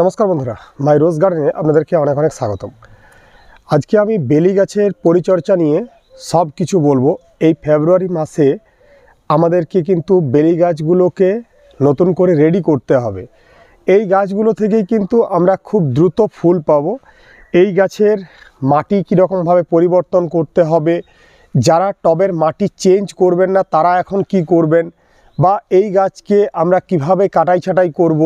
নমস্কার বন্ধুরা, মাই রোজ গার্ডেনে আপনাদেরকে অনেক অনেক স্বাগতম। আজকে আমি বেলি গাছের পরিচর্যা নিয়ে সব কিছু বলব। এই ফেব্রুয়ারি মাসে আমাদেরকে কিন্তু বেলি গাছগুলোকে নতুন করে রেডি করতে হবে। এই গাছগুলো থেকেই কিন্তু আমরা খুব দ্রুত ফুল পাবো। এই গাছের মাটি কীরকমভাবে পরিবর্তন করতে হবে, যারা টবের মাটি চেঞ্জ করবেন না, তারা এখন কি করবেন, বা এই গাছকে আমরা কীভাবে কাটাই ছাটাই করব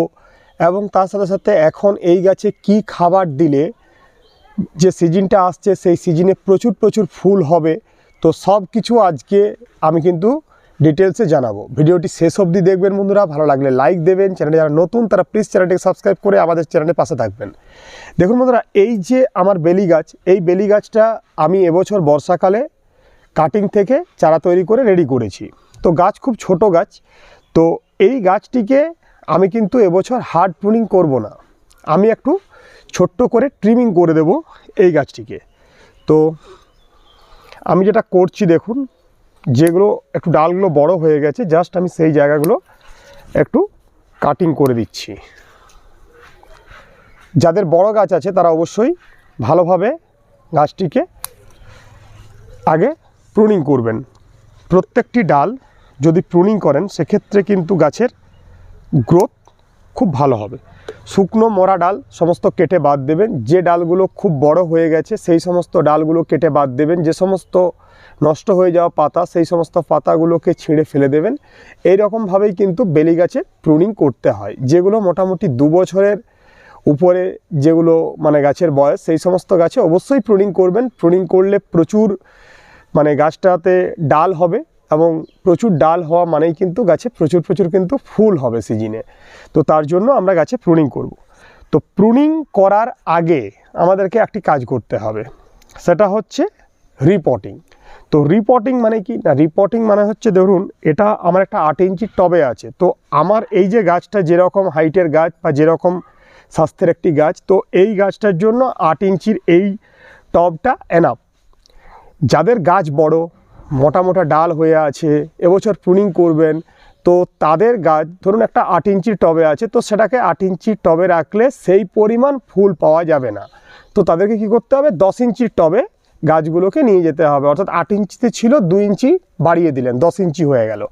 এবং তার সাথে সাথে এখন এই গাছে কি খাবার দিলে যে সিজনটা আসছে, সেই সিজনে প্রচুর প্রচুর ফুল হবে। তো সব কিছু আজকে আমি কিন্তু ডিটেলসে জানাব। ভিডিওটি শেষ অবধি দেখবেন বন্ধুরা। ভালো লাগলে লাইক দেবেন। চ্যানেলে যারা নতুন, তারা প্লিজ চ্যানেলটিকে সাবস্ক্রাইব করে আমাদের চ্যানেলের পাশে থাকবেন। দেখুন বন্ধুরা, এই যে আমার বেলি গাছ, এই বেলি গাছটা আমি এবছর বর্ষাকালে কাটিং থেকে চারা তৈরি করে রেডি করেছি। তো গাছ খুব ছোট গাছ। তো এই গাছটিকে আমি কিন্তু এবছর হার্ড প্রুনিং করব না। আমি একটু ছোট্ট করে ট্রিমিং করে দেব এই গাছটিকে। তো আমি যেটা করছি দেখুন, যেগুলো একটু ডালগুলো বড় হয়ে গেছে জাস্ট আমি সেই জায়গাগুলো একটু কাটিং করে দিচ্ছি। যাদের বড় গাছ আছে, তারা অবশ্যই ভালোভাবে গাছটিকে আগে প্রুনিং করবেন। প্রত্যেকটি ডাল যদি প্রুনিং করেন, সেক্ষেত্রে কিন্তু গাছের গ্রোথ খুব ভালো হবে। শুকনো মরা ডাল সমস্ত কেটে বাদ দেবেন। যে ডালগুলো খুব বড় হয়ে গেছে, সেই সমস্ত ডালগুলো কেটে বাদ দেবেন। যে সমস্ত নষ্ট হয়ে যাওয়া পাতা, সেই সমস্ত পাতাগুলোকে ছিঁড়ে ফেলে দেবেন। এই রকমভাবেই কিন্তু বেলি গাছে প্রুনিং করতে হয়। যেগুলো মোটামুটি দু বছরের উপরে যেগুলো মানে গাছের বয়স, সেই সমস্ত গাছে অবশ্যই প্রুনিং করবেন। প্রুনিং করলে প্রচুর মানে গাছটাতে ডাল হবে। এবং প্রচুর ডাল হওয়া মানেই কিন্তু গাছে প্রচুর প্রচুর কিন্তু ফুল হবে সিজিনে। তো তার জন্য আমরা গাছে প্রুনিং করব। তো প্রুনিং করার আগে আমাদেরকে একটি কাজ করতে হবে। সেটা হচ্ছে রিপোর্টিং তো রিপোর্টিং মানে কি? না রিপোর্টিং মানে হচ্ছে ধরুন, এটা আমার একটা আট ইঞ্চির টবে আছে। তো আমার এই যে গাছটা যেরকম হাইটের গাছ বা যেরকম স্বাস্থ্যের একটি গাছ, তো এই গাছটার জন্য আট ইঞ্চির এই টবটা এনাফ যাদের গাছ বড় মোটা মোটা ডাল হয়ে আছে, এবছর প্রুনিং করবেন, তো তাদের গাছ ধরুন একটা আট ইঞ্চির টবে আছে, তো সেটাকে আট ইঞ্চির টবে রাখলে সেই পরিমাণ ফুল পাওয়া যাবে না। তো তাদেরকে কি করতে হবে? দশ ইঞ্চির টবে গাছগুলোকে নিয়ে যেতে হবে। অর্থাৎ আট ইঞ্চিতে ছিল, দুই ইঞ্চি বাড়িয়ে দিলেন, দশ ইঞ্চি হয়ে গেল।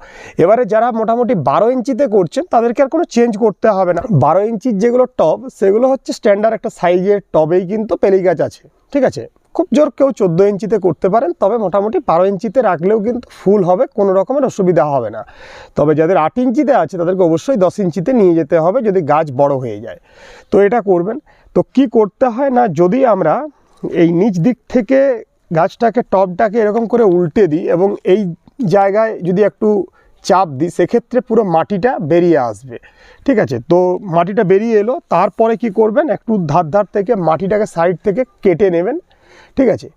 এবারে যারা মোটামুটি বারো ইঞ্চিতে করছেন, তাদেরকে আর কোনো চেঞ্জ করতে হবে না। বারো ইঞ্চির যেগুলো টব, সেগুলো হচ্ছে স্ট্যান্ডার্ড একটা সাইজের টবেই কিন্তু পেলি গাছ আছে, ঠিক আছে? খুব জোর কেউ চোদ্দ ইঞ্চিতে করতে পারেন, তবে মোটামুটি বারো ইঞ্চিতে রাখলেও কিন্তু ফুল হবে, কোনো রকমের অসুবিধা হবে না। তবে যাদের আট ইঞ্চিতে আছে, তাদেরকে অবশ্যই দশ ইঞ্চিতে নিয়ে যেতে হবে যদি গাছ বড় হয়ে যায়। তো এটা করবেন। তো কি করতে হয় না, যদি আমরা এই নিচ দিক থেকে গাছটাকে, টবটাকে এরকম করে উল্টে দিই এবং এই জায়গায় যদি একটু চাপ দিই, সেক্ষেত্রে পুরো মাটিটা বেরিয়ে আসবে। ঠিক আছে? তো মাটিটা বেরিয়ে এলো, তারপরে কি করবেন, একটু ধার ধার থেকে মাটিটাকে সাইড থেকে কেটে নেবেন। ঠিক আছে?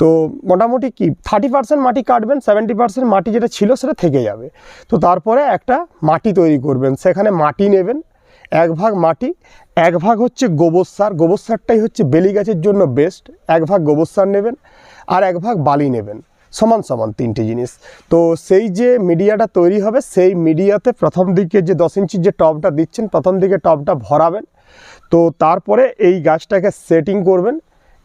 তো মোটামুটি কি থার্টি পার্সেন্ট মাটি কাটবেন সেভেন্টি পার্সেন্ট মাটি যেটা ছিল সেটা থেকে যাবে। তো তারপরে একটা মাটি তৈরি করবেন, সেখানে মাটি নেবেন, এক ভাগ মাটি, এক ভাগ হচ্ছে গোবর সার। গোবর সারটাই হচ্ছে বেলি গাছের জন্য বেস্ট এক ভাগ গোবর সার নেবেন আর এক ভাগ বালি নেবেন। সমান সমান তিনটি জিনিস। তো সেই যে মিডিয়াটা তৈরি হবে, সেই মিডিয়াতে প্রথম দিকে যে দশ ইঞ্চির যে টবটা দিচ্ছেন, প্রথম দিকে টবটা ভরাবেন। তো তারপরে এই গাছটাকে সেটিং করবেন।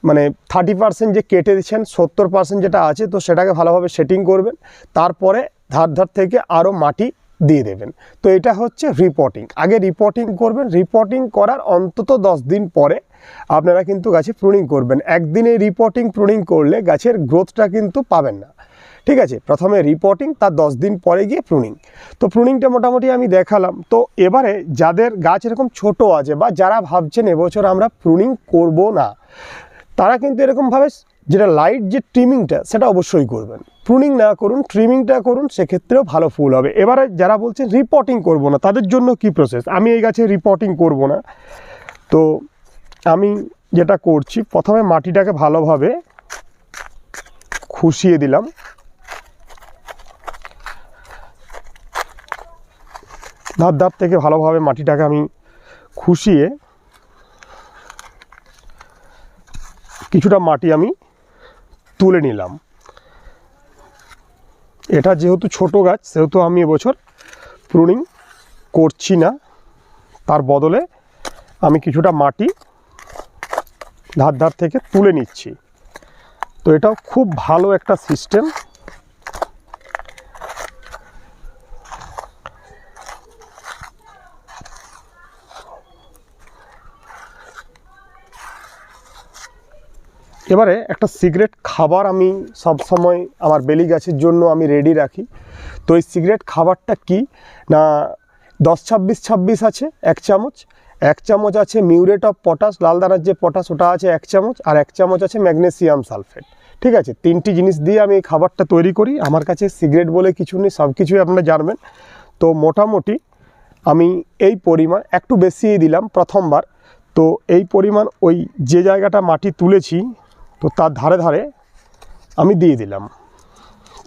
মানে থার্টি পার্সেন্ট যে কেটে দিচ্ছেন, সত্তর পার্সেন্ট যেটা আছে, তো সেটাকে ভালোভাবে সেটিং করবেন। তারপরে ধার ধার থেকে আরও মাটি দিয়ে দেবেন। তো এটা হচ্ছে রিপোর্টিং আগে রিপোর্টিং করবেন। রিপোর্টিং করার অন্তত দশ দিন পরে আপনারা কিন্তু গাছে প্রুনিং করবেন। একদিনে রিপোর্টিং প্রুনিং করলে গাছের গ্রোথটা কিন্তু পাবেন না। ঠিক আছে? প্রথমে রিপোর্টিং তার দশ দিন পরে গিয়ে প্রুনিং তো প্রুনিংটা মোটামুটি আমি দেখালাম। তো এবারে যাদের গাছ এরকম ছোট আছে বা যারা ভাবছেন এবছর আমরা প্রুনিং করব না তারা কিন্তু এরকমভাবে যেটা লাইট যে ট্রিমিংটা সেটা অবশ্যই করবেন। প্রুনিং না করুন ট্রিমিংটা করুন, সেক্ষেত্রেও ভালো ফুল হবে। এবারে যারা বলছেন রিপোর্টিং করব না, তাদের জন্য কি প্রসেস আমি এই গাছে রিপোর্টিং করব না। তো আমি যেটা করছি, প্রথমে মাটিটাকে ভালোভাবে খুশিয়ে দিলাম। ধার ধার থেকে ভালোভাবে মাটিটাকে আমি খুশিয়ে কিছুটা মাটি আমি তুলে নিলাম। এটা যেহেতু ছোট গাছ, সেহেতু আমি এবছর প্রুনিং করছি না। তার বদলে আমি কিছুটা মাটি ধার ধার থেকে তুলে নিচ্ছি। তো এটাও খুব ভালো একটা সিস্টেম এবারে একটা সিগারেট খাবার আমি সব সময় আমার বেলি গাছের জন্য আমি রেডি রাখি। তো এই সিগারেট খাবারটা কি? না, দশ ছাব্বিশ ছাব্বিশ আছে, এক চামচ। এক চামচ আছে মিউরেট অফ পটাশ, লাল দানার যে পটাশ, ওটা আছে এক চামচ। আর এক চামচ আছে ম্যাগনেসিয়াম সালফেট। ঠিক আছে, তিনটি জিনিস দিয়ে আমি খাবারটা তৈরি করি। আমার কাছে সিগারেট বলে কিছু নেই, সব কিছুই আপনারা জানবেন। তো মোটামুটি আমি এই পরিমাণ একটু বেশিই দিলাম প্রথমবার। তো এই পরিমাণ ওই যে জায়গাটা মাটি তুলেছি তো তার ধারে ধারে আমি দিয়ে দিলাম।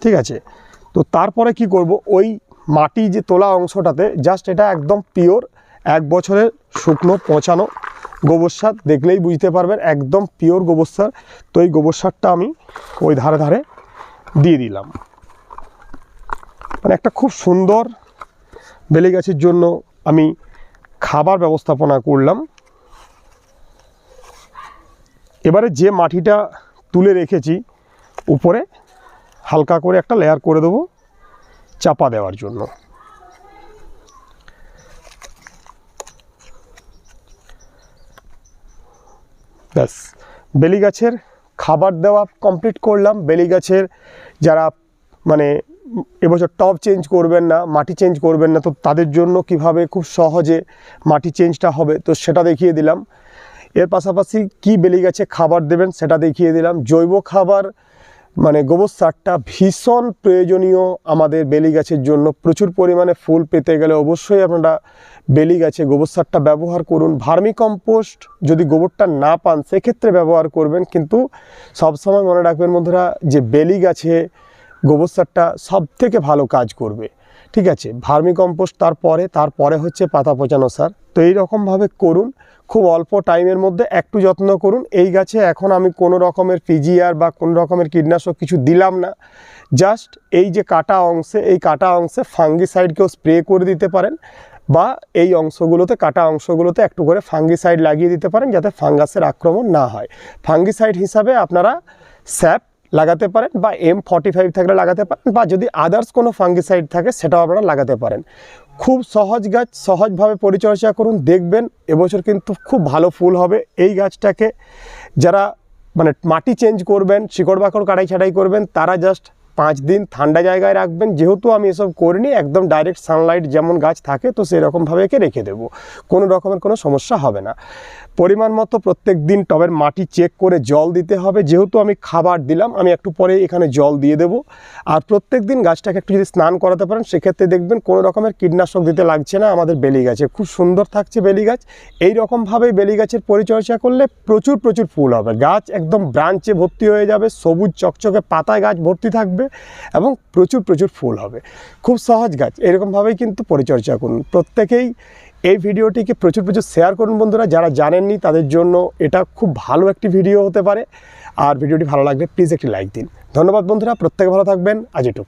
ঠিক আছে? তো তারপরে কি করব? ওই মাটি যে তোলা অংশটাতে জাস্ট এটা একদম পিওর এক বছরের শুকনো পচানো গোবর সার, দেখলেই বুঝতে পারবেন একদম পিওর গোবর সার। তো এই গোবর সারটা আমি ওই ধারে ধারে দিয়ে দিলাম। মানে একটা খুব সুন্দর বেলে গাছের জন্য আমি খাবার ব্যবস্থাপনা করলাম। এবারে যে মাটিটা তুলে রেখেছি, উপরে হালকা করে একটা লেয়ার করে দেবো চাপা দেওয়ার জন্য। ব্যাস বেলি গাছের খাবার দেওয়া কমপ্লিট করলাম। বেলি গাছের যারা মানে এবছর টব চেঞ্জ করবেন না, মাটি চেঞ্জ করবেন না, তো তাদের জন্য কীভাবে খুব সহজে মাটি চেঞ্জটা হবে, তো সেটা দেখিয়ে দিলাম। এর পাশাপাশি কি বেলি গাছে খাবার দেবেন সেটা দেখিয়ে দিলাম। জৈব খাবার মানে গোবর সারটা ভীষণ প্রয়োজনীয় আমাদের বেলি গাছের জন্য। প্রচুর পরিমাণে ফুল পেতে গেলে অবশ্যই আপনারা বেলি গাছে গোবর সারটা ব্যবহার করুন। ভার্মি কম্পোস্ট যদি গোবরটা না পান, সেক্ষেত্রে ব্যবহার করবেন। কিন্তু সবসময় মনে রাখবেন বন্ধুরা, যে বেলি গাছে গোবর সারটা সব থেকে ভালো কাজ করবে। ঠিক আছে ভার্মি কম্পোস্ট তারপরে তারপরে হচ্ছে পাতা পচানো সার। তো এই রকমভাবে করুন, খুব অল্প টাইমের মধ্যে একটু যত্ন করুন। এই গাছে এখন আমি কোনো রকমের পিজিআর বা কোনো রকমের কীটনাশক কিছু দিলাম না। জাস্ট এই যে কাটা অংশে, এই কাটা অংশে ফাঙ্গিসাইডকেও স্প্রে করে দিতে পারেন বা এই অংশগুলোতে, কাটা অংশগুলোতে একটু করে ফাঙ্গিসাইড লাগিয়ে দিতে পারেন যাতে ফাঙ্গাসের আক্রমণ না হয়। ফাঙ্গিসাইড হিসাবে আপনারা স্যাপ লাগাতে পারেন বা এম ফর্টি ফাইভ থাকলে লাগাতে পারেন বা যদি আদার্স কোনো ফাঙ্গিসাইড থাকে, সেটাও আপনারা লাগাতে পারেন। খুব সহজ গাছ, সহজভাবে পরিচর্যা করুন, দেখবেন এবছর কিন্তু খুব ভালো ফুল হবে। এই গাছটাকে যারা মানে মাটি চেঞ্জ করবেন, শিকড় বাকড় কাটাই ছাটাই করবেন, তারা জাস্ট পাঁচ দিন ঠান্ডা জায়গায় রাখবেন। যেহেতু আমি এসব করিনি, একদম ডাইরেক্ট সানলাইট যেমন গাছ থাকে, তো সেরকমভাবে একে রেখে দেবো। কোনো রকমের কোনো সমস্যা হবে না। পরিমাণ মতো প্রত্যেক দিন টবের মাটি চেক করে জল দিতে হবে। যেহেতু আমি খাবার দিলাম, আমি একটু পরে এখানে জল দিয়ে দেবো। আর প্রত্যেক দিন গাছটাকে একটু যদি স্নান করাতে পারেন, সেক্ষেত্রে দেখবেন কোনো রকমের কীটনাশক দিতে লাগছে না আমাদের বেলি গাছে খুব সুন্দর থাকছে বেলি গাছ এই রকমভাবেই বেলি গাছের পরিচর্যা করলে প্রচুর প্রচুর ফুল হবে। গাছ একদম ব্রাঞ্চে ভর্তি হয়ে যাবে। সবুজ, চকচকে পাতায় গাছ ভর্তি থাকবে। এবং প্রচুর প্রচুর ফুল হবে। খুব সহজ গাছ, এরকমভাবেই কিন্তু পরিচর্যা করুন। প্রত্যেকেই এই ভিডিওটিকে প্রচুর প্রচুর শেয়ার করুন বন্ধুরা। যারা জানেননি, তাদের জন্য এটা খুব ভালো একটি ভিডিও হতে পারে। আর ভিডিওটি ভালো লাগলে প্লিজ একটি লাইক দিন। ধন্যবাদ বন্ধুরা, প্রত্যেকে ভালো থাকবেন। আজ এটুকু